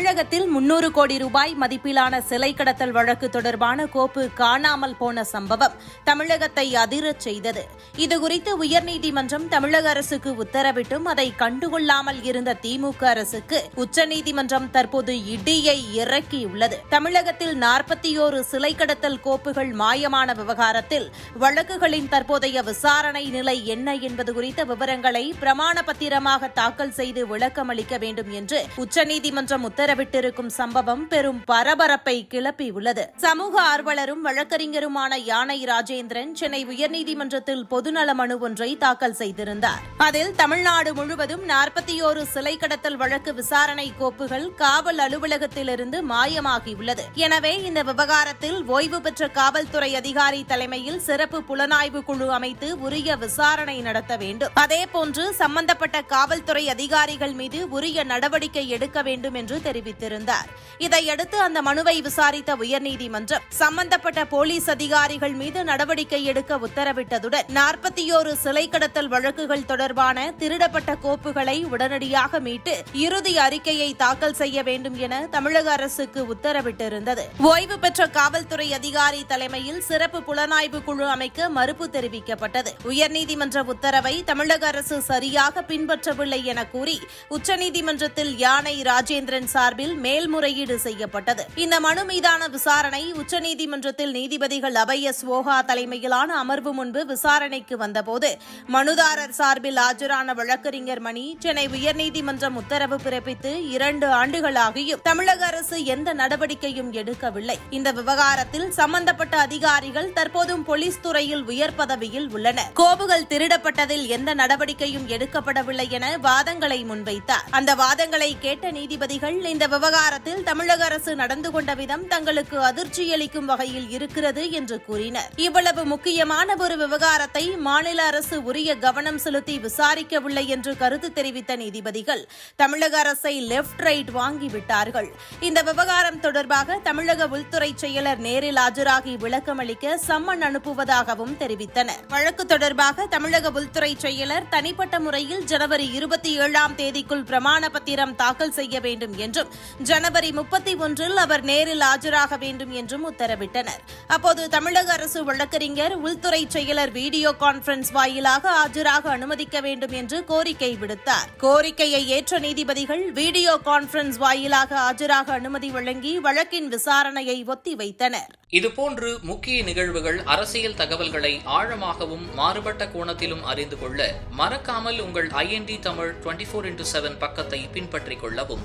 தமிழகத்தில் முன்னூறு கோடி ரூபாய் மதிப்பிலான சிலை கடத்தல் வழக்கு தொடர்பான கோப்பு காணாமல் போன சம்பவம் தமிழகத்தை அதிரச் செய்தது. இதுகுறித்து உயர்நீதிமன்றம் தமிழக அரசுக்கு உத்தரவிட்டும் அதை கண்டுகொள்ளாமல் இருந்த திமுக அரசுக்கு உச்சநீதிமன்றம் தற்போது இடியை இறக்கியுள்ளது. தமிழகத்தில் நாற்பத்தியோரு சிலை கடத்தல் கோப்புகள் மாயமான விவகாரத்தில் வழக்குகளின் தற்போதைய விசாரணை நிலை என்ன என்பது குறித்த விவரங்களை பிரமாண பத்திரமாக தாக்கல் செய்து விளக்கமளிக்க வேண்டும் என்று உச்சநீதிமன்றம் உத்தரவிட்டிருக்கும் சம்பவம் பெரும் பரபரப்பை கிளப்பியுள்ளது சமூக ஆர்வலரும் வழக்கறிஞருமான யானை ராஜேந்திரன் சென்னை உயர்நீதிமன்றத்தில் பொதுநல மனு ஒன்றை தாக்கல் செய்திருந்தார். அதில் தமிழ்நாடு முழுவதும் நாற்பத்தியோரு சிலை கடத்தல் வழக்கு விசாரணை கோப்புகள் காவல் அலுவலகத்திலிருந்து மாயமாகியுள்ளது எனவே இந்த விவகாரத்தில் ஓய்வு பெற்ற காவல்துறை அதிகாரி தலைமையில் சிறப்பு புலனாய்வு குழு அமைத்து உரிய விசாரணை நடத்த வேண்டும். அதேபோன்று சம்பந்தப்பட்ட காவல்துறை அதிகாரிகள் மீது உரிய நடவடிக்கை எடுக்க வேண்டும் என்று தெரிவித்திருந்தார். இதையடுத்து அந்த மனுவை விசாரித்த உயர்நீதிமன்றம் சம்பந்தப்பட்ட போலீஸ் அதிகாரிகள் மீது நடவடிக்கை எடுக்க உத்தரவிட்டதுடன் நாற்பத்தியோரு சிலை கடத்தல் வழக்குகள் தொடர்பான திருடப்பட்ட கோப்புகளை உடனடியாக மீட்டு இறுதி அறிக்கையை தாக்கல் செய்ய வேண்டும் என தமிழக அரசுக்கு உத்தரவிட்டிருந்தது. ஓய்வு பெற்ற காவல்துறை அதிகாரி தலைமையில் சிறப்பு புலனாய்வு குழு அமைக்க மறுப்பு தெரிவிக்கப்பட்டது. உயர்நீதிமன்ற உத்தரவை தமிழக அரசு சரியாக பின்பற்றவில்லை என கூறி உச்சநீதிமன்றத்தில் யானை ராஜேந்திரன் சார் சார்பில் மேல்முறையீடு செய்யப்பட்டது. இந்த மனு மீதான விசாரணை உச்சநீதிமன்றத்தில் நீதிபதிகள் அபய ஸ்வோகா தலைமையிலான அமர்வு முன்பு விசாரணைக்கு வந்தபோது மனுதாரர் சார்பில் ஆஜரான வழக்கறிஞர் மணி சென்னை உயர்நீதிமன்றம் உத்தரவு பிறப்பித்து இரண்டு ஆண்டுகளாகியும் தமிழக அரசு எந்த நடவடிக்கையும் எடுக்கவில்லை. இந்த விவகாரத்தில் சம்பந்தப்பட்ட அதிகாரிகள் தற்போதும் போலீஸ் துறையில் உயர் பதவியில் உள்ளனர். கோபுகள் திருடப்பட்டதில் எந்த நடவடிக்கையும் எடுக்கப்படவில்லை என வாதங்களை முன்வைத்தார். அந்த வாதங்களை கேட்ட நீதிபதிகள் இந்த விவகாரத்தில் தமிழக அரசு நடந்து கொண்ட விதம் தங்களுக்கு அதிர்ச்சியளிக்கும் வகையில் இருக்கிறது என்று கூறினர். இவ்வளவு முக்கியமான ஒரு விவகாரத்தை மாநில அரசு உரிய கவனம் செலுத்தி விசாரிக்கவில்லை என்று கருத்து தெரிவித்த நீதிபதிகள் தமிழக அரசை லெப்ட் ரைட் வாங்கிவிட்டார்கள். இந்த விவகாரம் தொடர்பாக தமிழக உள்துறை செயலர் நேரில் ஆஜராகி விளக்கமளிக்க சம்மன் அனுப்புவதாகவும் தெரிவித்தனர். வழக்கு தொடர்பாக தமிழக உள்துறை செயலர் தனிப்பட்ட முறையில் ஜனவரி இருபத்தி ஏழாம் தேதிக்குள் பிரமாண பத்திரம் தாக்கல் செய்ய வேண்டும் என்று என்றும் ஜனவரி முப்பத்தி ஒன்றில் அவர் நேரில் ஆஜராக வேண்டும் என்றும் உத்தரவிட்டனர். அப்போது தமிழக அரசு வழக்கறிஞர் உள்துறை செயலர் வீடியோ கான்பரன்ஸ் வாயிலாக ஆஜராக அனுமதிக்க வேண்டும் என்று கோரிக்கை விடுத்தார். கோரிக்கையை ஏற்ற நீதிபதிகள் வீடியோ கான்பரன்ஸ் வாயிலாக ஆஜராக அனுமதி வழங்கி வழக்கின் விசாரணையை ஒத்திவைத்தனர் இதுபோன்று முக்கிய நிகழ்வுகள் அரசியல் தகவல்களை ஆழமாகவும் மாறுபட்ட கோணத்திலும் அறிந்து கொள்ள மறக்காமல் உங்கள் IND Tamil twenty four into seven பக்கத்தை பின்பற்றிக் கொள்ளவும்.